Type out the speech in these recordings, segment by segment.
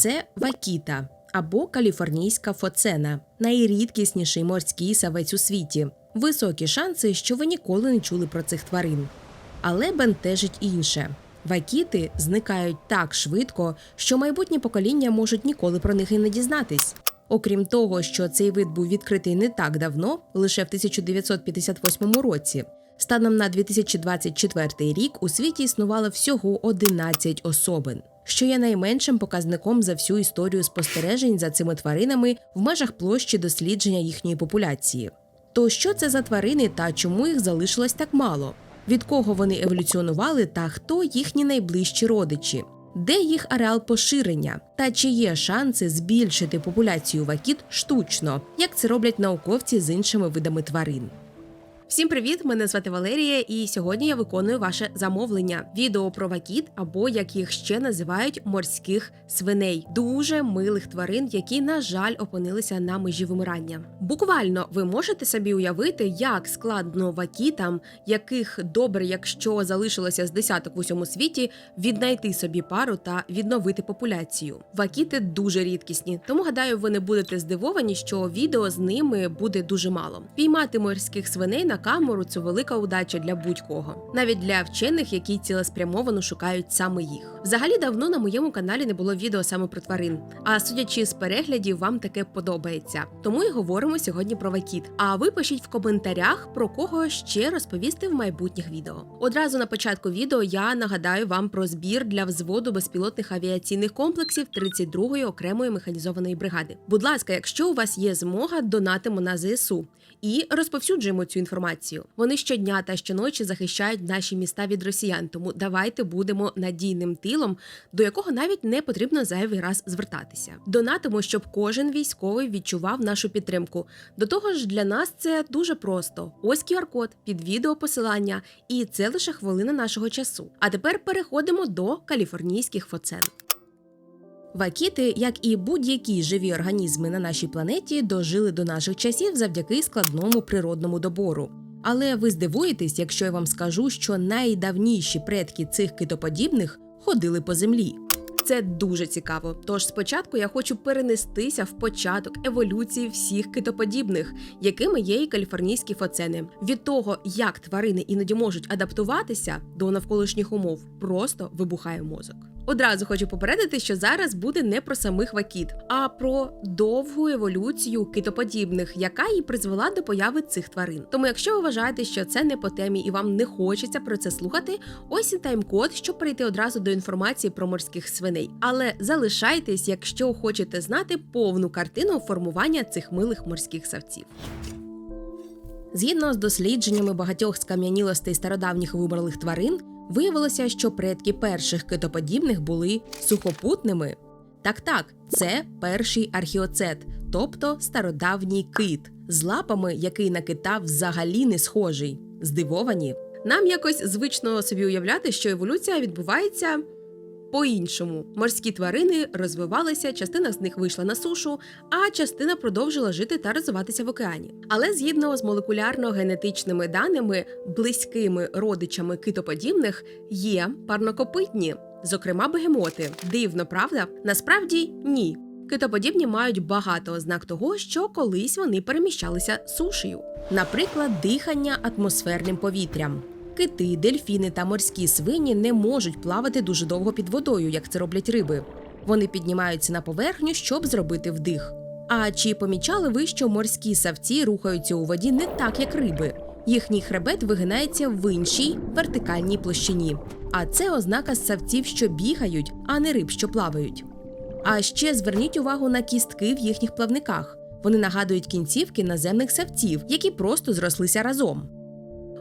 це вакіта або каліфорнійська фоцена, найрідкісніший морський савець у світі. Високі шанси, що ви ніколи не чули про цих тварин. Але бентежить інше. Вакіти зникають так швидко, що майбутні покоління можуть ніколи про них і не дізнатись. Окрім того, що цей вид був відкритий не так давно, лише в 1958 році. Станом на 2024 рік у світі існувало всього 11 особин, що є найменшим показником за всю історію спостережень за цими тваринами в межах площі дослідження їхньої популяції. То що це за тварини та чому їх залишилось так мало? Від кого вони еволюціонували та хто їхні найближчі родичі? Де їх ареал поширення? Та чи є шанси збільшити популяцію вакіт штучно, як це роблять науковці з іншими видами тварин? Всім привіт! Мене звати Валерія, і сьогодні я виконую ваше замовлення. Відео про вакіт, або як їх ще називають морських свиней, дуже милих тварин, які, на жаль, опинилися на межі вимирання. Буквально ви можете собі уявити, як складно вакітам, яких добре, якщо залишилося з десяток в усьому світі, віднайти собі пару та відновити популяцію. Вакіти дуже рідкісні, тому гадаю, ви не будете здивовані, що відео з ними буде дуже мало. Піймати морських свиней на камеру це велика удача для будь-кого, навіть для вчених, які цілеспрямовано шукають саме їх. Взагалі давно на моєму каналі не було відео саме про тварин. А судячи з переглядів, вам таке подобається. Тому і говоримо сьогодні про вакіт. А ви пишіть в коментарях про кого ще розповісти в майбутніх відео. Одразу на початку відео я нагадаю вам про збір для взводу безпілотних авіаційних комплексів 32-ї окремої механізованої бригади. Будь ласка, якщо у вас є змога, донатимо на ЗСУ і розповсюджуємо цю інформацію. Вони щодня та щоночі захищають наші міста від росіян. Тому давайте будемо надійним тилом, до якого навіть не потрібно зайвий раз звертатися. Донатимо, щоб кожен військовий відчував нашу підтримку. До того ж, для нас це дуже просто. Ось QR-код під відео посилання, і це лише хвилина нашого часу. А тепер переходимо до каліфорнійських фоцен. Вакіти, як і будь-які живі організми на нашій планеті, дожили до наших часів завдяки складному природному добору. Але ви здивуєтесь, якщо я вам скажу, що найдавніші предки цих китоподібних ходили по землі. Це дуже цікаво. Тож спочатку я хочу перенестися в початок еволюції всіх китоподібних, якими є і каліфорнійські фоцени. Від того, як тварини іноді можуть адаптуватися до навколишніх умов, просто вибухає мозок. Одразу хочу попередити, що зараз буде не про самих вакіт, а про довгу еволюцію китоподібних, яка і призвела до появи цих тварин. Тому, якщо ви вважаєте, що це не по темі і вам не хочеться про це слухати, ось і тайм-код, щоб перейти одразу до інформації про морських свиней. Але залишайтесь, якщо хочете знати повну картину формування цих милих морських савців. Згідно з дослідженнями багатьох скам'янілостей стародавніх вимерлих тварин, виявилося, що предки перших китоподібних були сухопутними. Так так, це перший архіоцет, тобто стародавній кит, з лапами, який на кита взагалі не схожий. Здивовані. Нам якось звично собі уявляти, що еволюція відбувається по-іншому. Морські тварини розвивалися, частина з них вийшла на сушу, а частина продовжила жити та розвиватися в океані. Але згідно з молекулярно-генетичними даними, близькими родичами китоподібних є парнокопитні, зокрема бегемоти. Дивно, правда? Насправді ні. Китоподібні мають багато ознак того, що колись вони переміщалися сушею, наприклад, дихання атмосферним повітрям. Кити, дельфіни та морські свині не можуть плавати дуже довго під водою, як це роблять риби. Вони піднімаються на поверхню, щоб зробити вдих. А чи помічали ви, що морські савці рухаються у воді не так, як риби? Їхній хребет вигинається в іншій вертикальній площині. А це ознака савців, що бігають, а не риб, що плавають. А ще зверніть увагу на кістки в їхніх плавниках. Вони нагадують кінцівки наземних савців, які просто зрослися разом.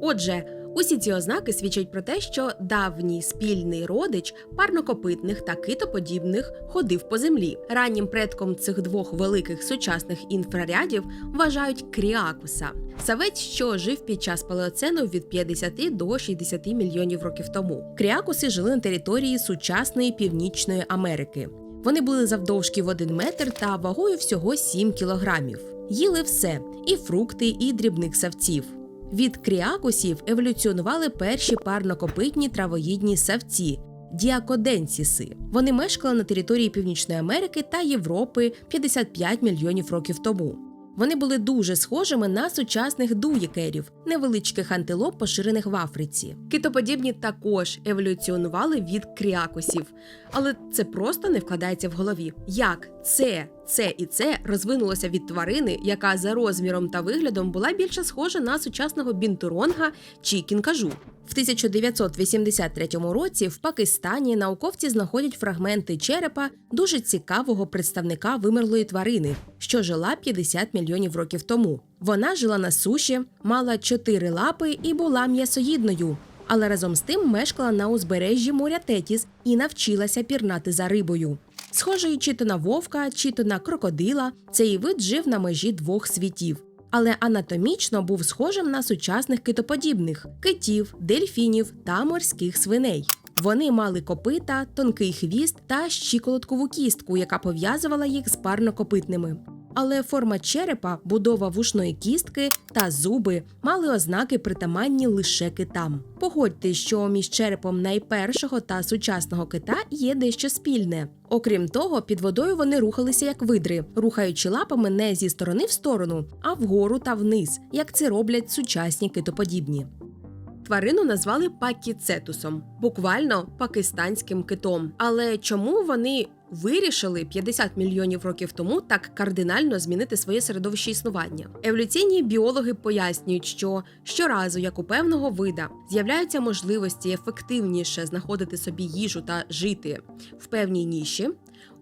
Отже, усі ці ознаки свідчать про те, що давній спільний родич парнокопитних та китоподібних ходив по землі. Раннім предком цих двох великих сучасних інфрарядів вважають кріакуса. Савець, що жив під час палеоцену від 50 до 60 мільйонів років тому. Кріакуси жили на території сучасної північної Америки. Вони були завдовжки в один метр та вагою всього 7 кілограмів. Їли все і фрукти, і дрібних савців. Від кріакусів еволюціонували перші парнокопитні травоїдні савці діакоденсіси. Вони мешкали на території Північної Америки та Європи 55 мільйонів років тому. Вони були дуже схожими на сучасних дуєкерів, невеличких антилоп, поширених в Африці. Китоподібні також еволюціонували від кріакусів, але це просто не вкладається в голові. Як це, це і це розвинулося від тварини, яка за розміром та виглядом була більше схожа на сучасного бінтуронга чи кінкажу. В 1983 році в Пакистані науковці знаходять фрагменти черепа дуже цікавого представника вимерлої тварини, що жила 50 мільйонів років тому. Вона жила на суші, мала чотири лапи і була м'ясоїдною, але разом з тим мешкала на узбережжі моря Тетіс і навчилася пірнати за рибою. Схожий чи то на вовка, чи то на крокодила, цей вид жив на межі двох світів але анатомічно був схожим на сучасних китоподібних китів, дельфінів та морських свиней. Вони мали копита, тонкий хвіст та щиколоткову кістку, яка пов'язувала їх з парнокопитними. Але форма черепа, будова вушної кістки та зуби мали ознаки притаманні лише китам. Погодьте, що між черепом найпершого та сучасного кита є дещо спільне. Окрім того, під водою вони рухалися як видри, рухаючи лапами не зі сторони в сторону, а вгору та вниз, як це роблять сучасні китоподібні. Тварину назвали пакіцетусом, буквально пакистанським китом. Але чому вони вирішили 50 мільйонів років тому так кардинально змінити своє середовище існування? Еволюційні біологи пояснюють, що щоразу, як у певного вида, з'являються можливості ефективніше знаходити собі їжу та жити в певній ніші.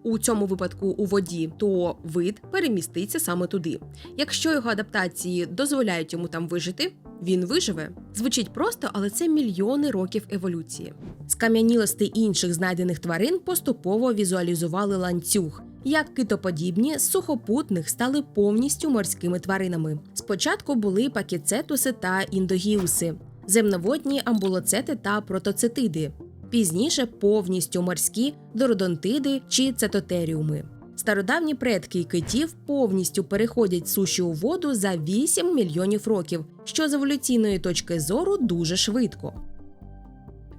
У цьому випадку у воді, то вид переміститься саме туди. Якщо його адаптації дозволяють йому там вижити, він виживе. Звучить просто, але це мільйони років еволюції. Скам'янілості інших знайдених тварин поступово візуалізували ланцюг. Як китоподібні з сухопутних стали повністю морськими тваринами. Спочатку були пакіцетуси та індогіуси, земноводні амбулоцети та протоцетиди. Пізніше повністю морські дородонтиди чи цетотеріуми. Стародавні предки китів повністю переходять суші у воду за 8 мільйонів років, що з еволюційної точки зору дуже швидко.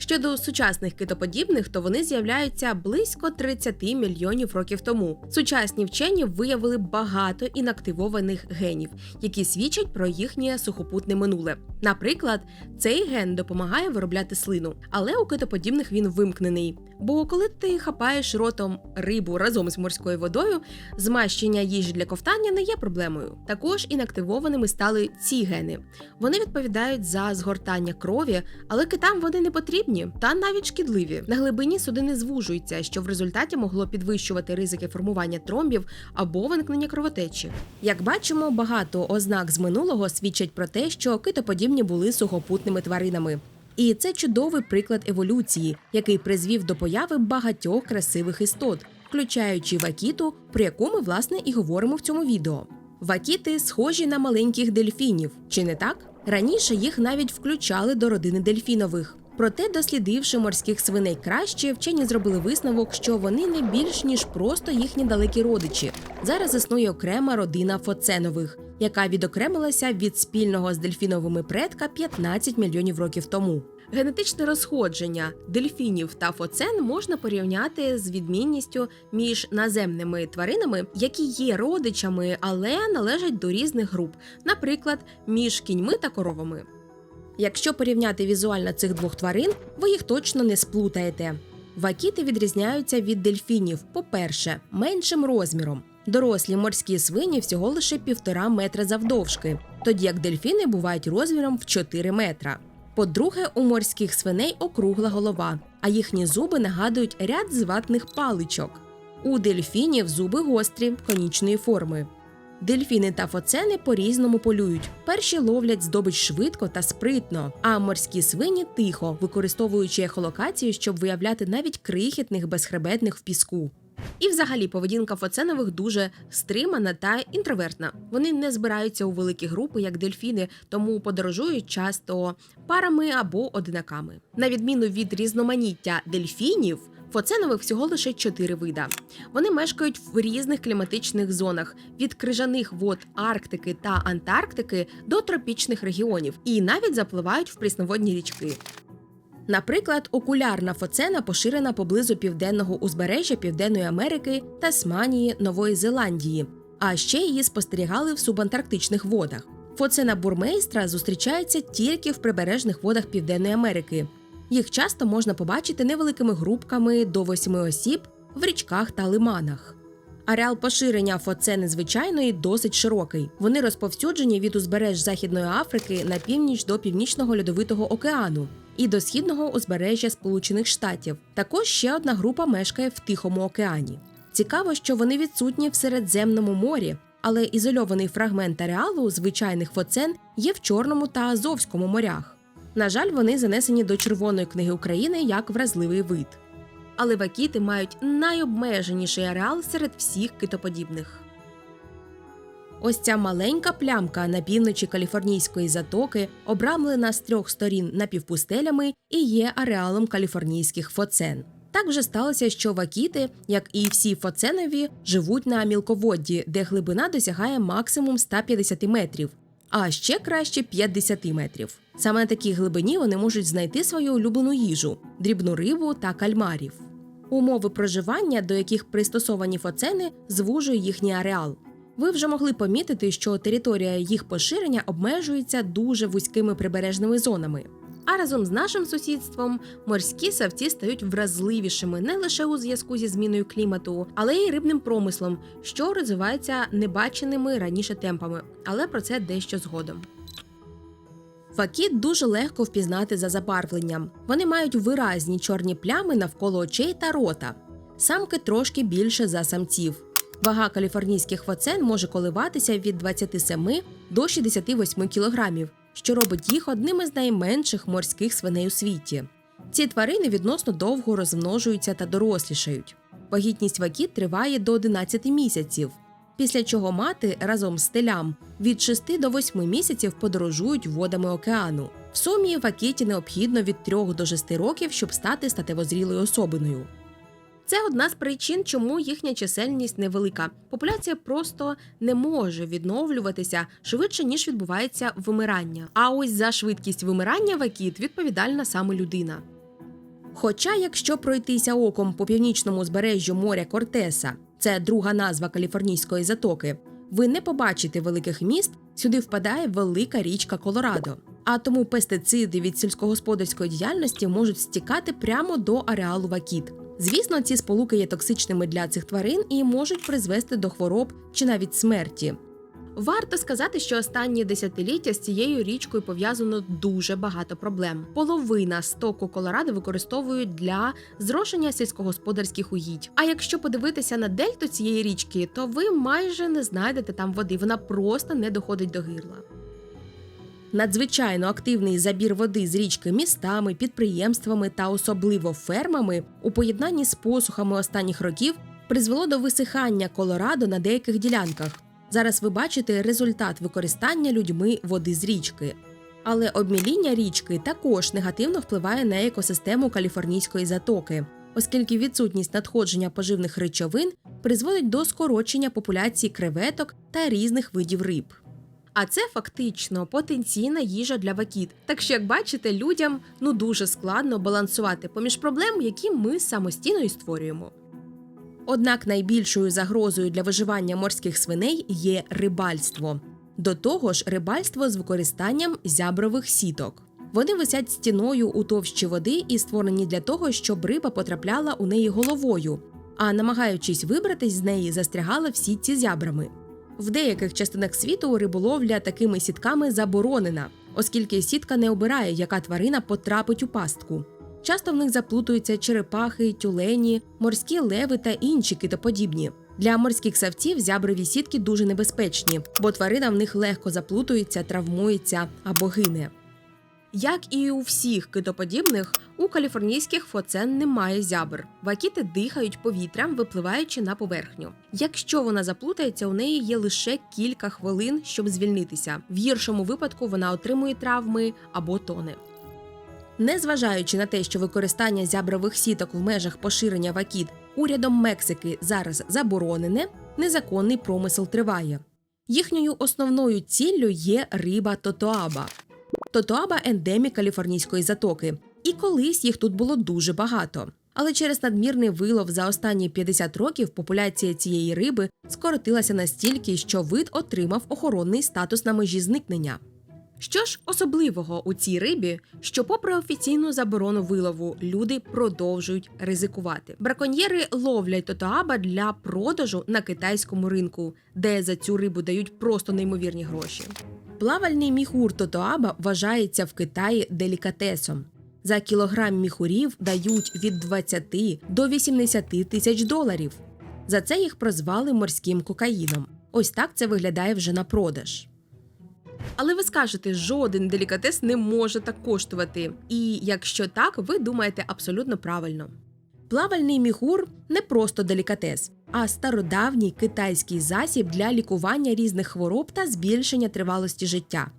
Щодо сучасних китоподібних, то вони з'являються близько 30 мільйонів років тому. Сучасні вчені виявили багато інактивованих генів, які свідчать про їхнє сухопутне минуле. Наприклад, цей ген допомагає виробляти слину, але у китоподібних він вимкнений. Бо коли ти хапаєш ротом рибу разом з морською водою, змащення їжі для ковтання не є проблемою. Також інактивованими стали ці гени. Вони відповідають за згортання крові, але китам вони не потрібні та навіть шкідливі. На глибині судини звужуються, що в результаті могло підвищувати ризики формування тромбів або виникнення кровотечі. Як бачимо, багато ознак з минулого свідчать про те, що китоподібні були сухопутними тваринами. І це чудовий приклад еволюції, який призвів до появи багатьох красивих істот, включаючи вакіту, про яку ми власне і говоримо в цьому відео. Вакіти схожі на маленьких дельфінів, чи не так? Раніше їх навіть включали до родини дельфінових. Проте, дослідивши морських свиней краще, вчені зробили висновок, що вони не більш ніж просто їхні далекі родичі. Зараз існує окрема родина фоценових, яка відокремилася від спільного з дельфіновими предка 15 мільйонів років тому. Генетичне розходження дельфінів та фоцен можна порівняти з відмінністю між наземними тваринами, які є родичами, але належать до різних груп, наприклад, між кіньми та коровами. Якщо порівняти візуально цих двох тварин, ви їх точно не сплутаєте. Вакіти відрізняються від дельфінів, по-перше, меншим розміром. Дорослі морські свині всього лише півтора метра завдовжки, тоді як дельфіни бувають розміром в 4 метра. По-друге, у морських свиней округла голова, а їхні зуби нагадують ряд зватних паличок. У дельфінів зуби гострі, конічної форми. Дельфіни та фоцени по-різному полюють. Перші ловлять здобич швидко та спритно, а морські свині тихо, використовуючи ехолокацію, щоб виявляти навіть крихітних безхребетних в піску. І, взагалі, поведінка фоценових дуже стримана та інтровертна. Вони не збираються у великі групи, як дельфіни, тому подорожують часто парами або одинаками. На відміну від різноманіття дельфінів. Фоценових всього лише чотири вида. Вони мешкають в різних кліматичних зонах від крижаних вод Арктики та Антарктики до тропічних регіонів і навіть запливають в прісноводні річки. Наприклад, окулярна фоцена поширена поблизу південного узбережжя Південної Америки, Тасманії, Нової Зеландії, а ще її спостерігали в субантарктичних водах. Фоцена бурмейстра зустрічається тільки в прибережних водах Південної Америки. Їх часто можна побачити невеликими групками до восьми осіб в річках та лиманах. Ареал поширення фоцени звичайної досить широкий. Вони розповсюджені від узбереж Західної Африки на північ до Північного льодовитого океану і до східного узбережжя Сполучених Штатів. Також ще одна група мешкає в Тихому океані. Цікаво, що вони відсутні в Середземному морі, але ізольований фрагмент ареалу звичайних фоцен є в Чорному та Азовському морях. На жаль, вони занесені до Червоної книги України як вразливий вид. Але вакіти мають найобмеженіший ареал серед всіх китоподібних. Ось ця маленька плямка на півночі Каліфорнійської затоки, обрамлена з трьох сторін напівпустелями, і є ареалом каліфорнійських фоцен. Так вже сталося, що вакіти, як і всі фоценові, живуть на мілководді, де глибина досягає максимум 150 метрів, а ще краще 50 метрів. Саме на такій глибині вони можуть знайти свою улюблену їжу дрібну рибу та кальмарів. Умови проживання, до яких пристосовані фоцени, звужує їхній ареал. Ви вже могли помітити, що територія їх поширення обмежується дуже вузькими прибережними зонами. А разом з нашим сусідством морські савці стають вразливішими не лише у зв'язку зі зміною клімату, але й рибним промислом, що розвивається небаченими раніше темпами. Але про це дещо згодом. Факіт дуже легко впізнати за забарвленням. Вони мають виразні чорні плями навколо очей та рота. Самки трошки більше за самців. Вага каліфорнійських фоцен може коливатися від 27 до 68 кілограмів, що робить їх одним із найменших морських свиней у світі. Ці тварини відносно довго розмножуються та дорослішають. Вагітність вакіт триває до 11 місяців, після чого мати разом з телям від 6 до 8 місяців подорожують водами океану. В сумі вакіті необхідно від 3 до 6 років, щоб стати статевозрілою особиною. Це одна з причин, чому їхня чисельність невелика. Популяція просто не може відновлюватися швидше, ніж відбувається вимирання. А ось за швидкість вимирання вакіт відповідальна саме людина. Хоча, якщо пройтися оком по північному узбережжю моря Кортеса, це друга назва Каліфорнійської затоки, ви не побачите великих міст, сюди впадає велика річка Колорадо. А тому пестициди від сільськогосподарської діяльності можуть стікати прямо до ареалу вакіт. Звісно, ці сполуки є токсичними для цих тварин і можуть призвести до хвороб чи навіть смерті. Варто сказати, що останні десятиліття з цією річкою пов'язано дуже багато проблем. Половина стоку Колорадо використовують для зрошення сільськогосподарських угідь. А якщо подивитися на дельту цієї річки, то ви майже не знайдете там води, вона просто не доходить до гирла. Надзвичайно активний забір води з річки містами, підприємствами та особливо фермами у поєднанні з посухами останніх років призвело до висихання Колорадо на деяких ділянках. Зараз ви бачите результат використання людьми води з річки. Але обміління річки також негативно впливає на екосистему каліфорнійської затоки, оскільки відсутність надходження поживних речовин призводить до скорочення популяції креветок та різних видів риб. А це фактично потенційна їжа для вакіт. Так що, як бачите, людям ну дуже складно балансувати поміж проблем, які ми самостійно і створюємо. Однак найбільшою загрозою для виживання морських свиней є рибальство. До того ж, рибальство з використанням зябрових сіток. Вони висять стіною у товщі води і створені для того, щоб риба потрапляла у неї головою, а намагаючись вибратись з неї, застрягала в сітці зябрами. В деяких частинах світу риболовля такими сітками заборонена, оскільки сітка не обирає, яка тварина потрапить у пастку. Часто в них заплутуються черепахи, тюлені, морські леви та інші китоподібні. Для морських савців зяброві сітки дуже небезпечні, бо тварина в них легко заплутується, травмується або гине. Як і у всіх китоподібних, у каліфорнійських фоцен немає зябр. Вакіти дихають повітрям, випливаючи на поверхню. Якщо вона заплутається, у неї є лише кілька хвилин, щоб звільнитися. В гіршому випадку вона отримує травми або тоне. Незважаючи на те, що використання зябрових сіток в межах поширення вакіт урядом Мексики зараз заборонене, незаконний промисел триває. Їхньою основною ціллю є риба тотоаба. Тотоаба ендемік Каліфорнійської затоки. І колись їх тут було дуже багато. Але через надмірний вилов за останні 50 років популяція цієї риби скоротилася настільки, що вид отримав охоронний статус на межі зникнення. Що ж особливого у цій рибі, що, попри офіційну заборону вилову, люди продовжують ризикувати. Браконьєри ловлять тотоаба для продажу на китайському ринку, де за цю рибу дають просто неймовірні гроші. Плавальний міхур тотоаба вважається в Китаї делікатесом. За кілограм міхурів дають від 20 до 80 тисяч доларів. За це їх прозвали морським кокаїном. Ось так це виглядає вже на продаж. Але ви скажете, жоден делікатес не може так коштувати. І якщо так, ви думаєте абсолютно правильно. Плавальний міхур не просто делікатес, а стародавній китайський засіб для лікування різних хвороб та збільшення тривалості життя.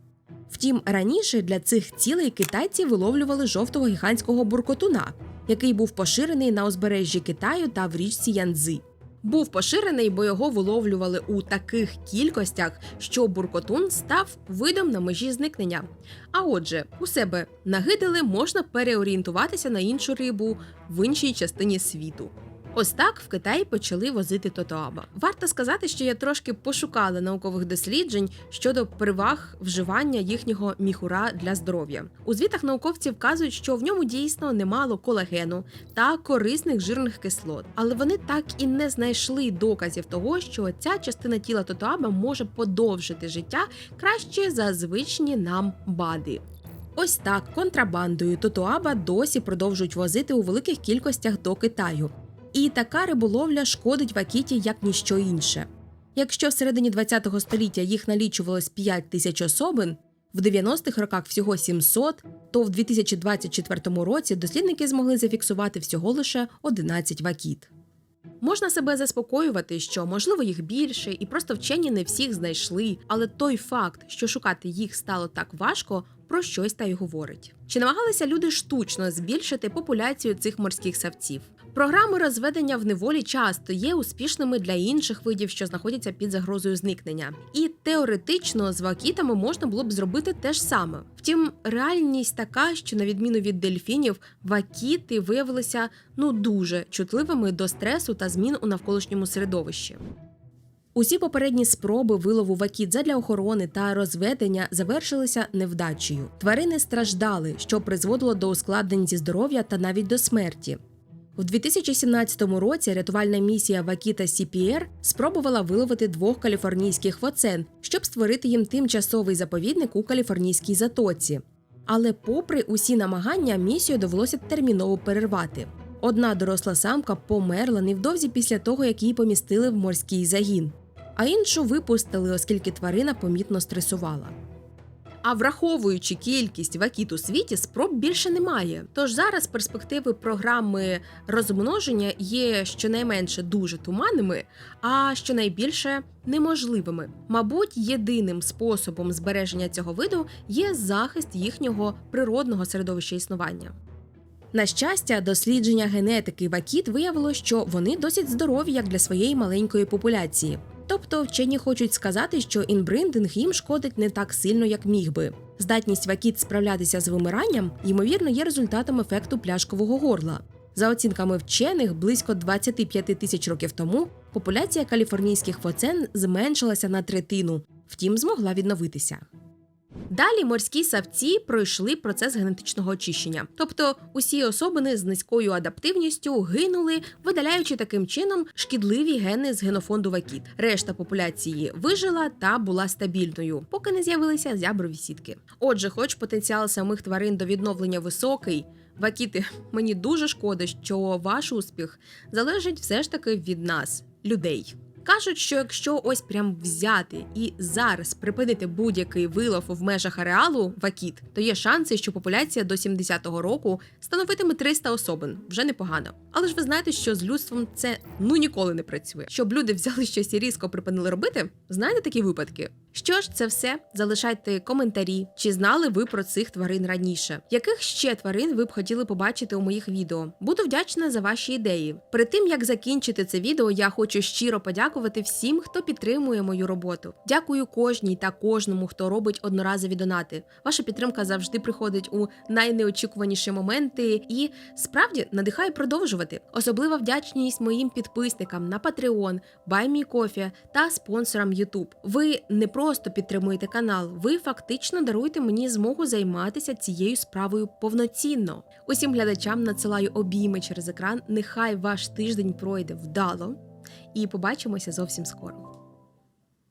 Втім, раніше для цих цілей китайці виловлювали жовтого гігантського буркотуна, який був поширений на узбережжі Китаю та в річці Янцзи. Був поширений, бо його виловлювали у таких кількостях, що буркотун став видом на межі зникнення. А отже, у себе нагидали можна переорієнтуватися на іншу рибу в іншій частині світу. Ось так в Китаї почали возити тотоаба. Варто сказати, що я трошки пошукала наукових досліджень щодо переваг вживання їхнього міхура для здоров'я. У звітах науковці вказують, що в ньому дійсно немало колагену та корисних жирних кислот, але вони так і не знайшли доказів того, що ця частина тіла тотоаба може подовжити життя краще за звичні нам бади. Ось так контрабандою тотоаба досі продовжують возити у великих кількостях до Китаю. І така риболовля шкодить вакіті як ніщо інше. Якщо в середині ХХ століття їх налічувалось 5 тисяч особин, в 90-х роках всього 700, то в 2024 році дослідники змогли зафіксувати всього лише 11 вакіт. Можна себе заспокоювати, що можливо їх більше, і просто вчені не всіх знайшли, але той факт, що шукати їх стало так важко, про щось та й говорить. Чи намагалися люди штучно збільшити популяцію цих морських савців? Програми розведення в неволі часто є успішними для інших видів, що знаходяться під загрозою зникнення. І теоретично з вакітами можна було б зробити те ж саме. Втім, реальність така, що на відміну від дельфінів, вакіти виявилися ну дуже чутливими до стресу та змін у навколишньому середовищі. Усі попередні спроби вилову вакіт задля охорони та розведення завершилися невдачею. Тварини страждали, що призводило до ускладнень зі здоров'я та навіть до смерті. У 2017 році рятувальна місія Вакіта CPR спробувала виловити двох каліфорнійських воцен, щоб створити їм тимчасовий заповідник у каліфорнійській затоці. Але, попри усі намагання, місію довелося терміново перервати. Одна доросла самка померла невдовзі після того, як її помістили в морський загін, а іншу випустили, оскільки тварина помітно стресувала. А враховуючи кількість вакіт у світі, спроб більше немає. Тож зараз перспективи програми розмноження є щонайменше дуже туманними, а щонайбільше неможливими. Мабуть, єдиним способом збереження цього виду є захист їхнього природного середовища існування. На щастя, дослідження генетики вакіт виявило, що вони досить здорові як для своєї маленької популяції. Тобто вчені хочуть сказати, що інбриндинг їм шкодить не так сильно, як міг би. Здатність вакіт справлятися з вимиранням, ймовірно, є результатом ефекту пляшкового горла. За оцінками вчених, близько 25 тисяч років тому популяція каліфорнійських фоцен зменшилася на третину, втім змогла відновитися. Далі морські савці пройшли процес генетичного очищення, тобто усі особини з низькою адаптивністю гинули, видаляючи таким чином шкідливі гени з генофонду вакіт. Решта популяції вижила та була стабільною, поки не з'явилися зяброві сітки. Отже, хоч потенціал самих тварин до відновлення високий. Вакіти, мені дуже шкода, що ваш успіх залежить все ж таки від нас, людей. Кажуть, що якщо ось прям взяти і зараз припинити будь-який вилов в межах ареалу вакіт, то є шанси, що популяція до 70-го року становитиме 300 особин. Вже непогано. Але ж ви знаєте, що з людством це ну ніколи не працює. Щоб люди взяли щось і різко припинили робити, знаєте такі випадки? Що ж, це все. Залишайте коментарі. Чи знали ви про цих тварин раніше? Яких ще тварин ви б хотіли побачити у моїх відео? Буду вдячна за ваші ідеї. Перед тим як закінчити це відео, я хочу щиро подякувати всім, хто підтримує мою роботу. Дякую кожній та кожному, хто робить одноразові донати. Ваша підтримка завжди приходить у найнеочікуваніші моменти і справді надихає продовжувати. Особлива вдячність моїм підписникам на Patreon, BuyMeCoffee та спонсорам YouTube. Ви не просто підтримуєте канал, ви фактично даруєте мені змогу займатися цією справою повноцінно. Усім глядачам надсилаю обійми через екран. Нехай ваш тиждень пройде вдало, і побачимося зовсім скоро.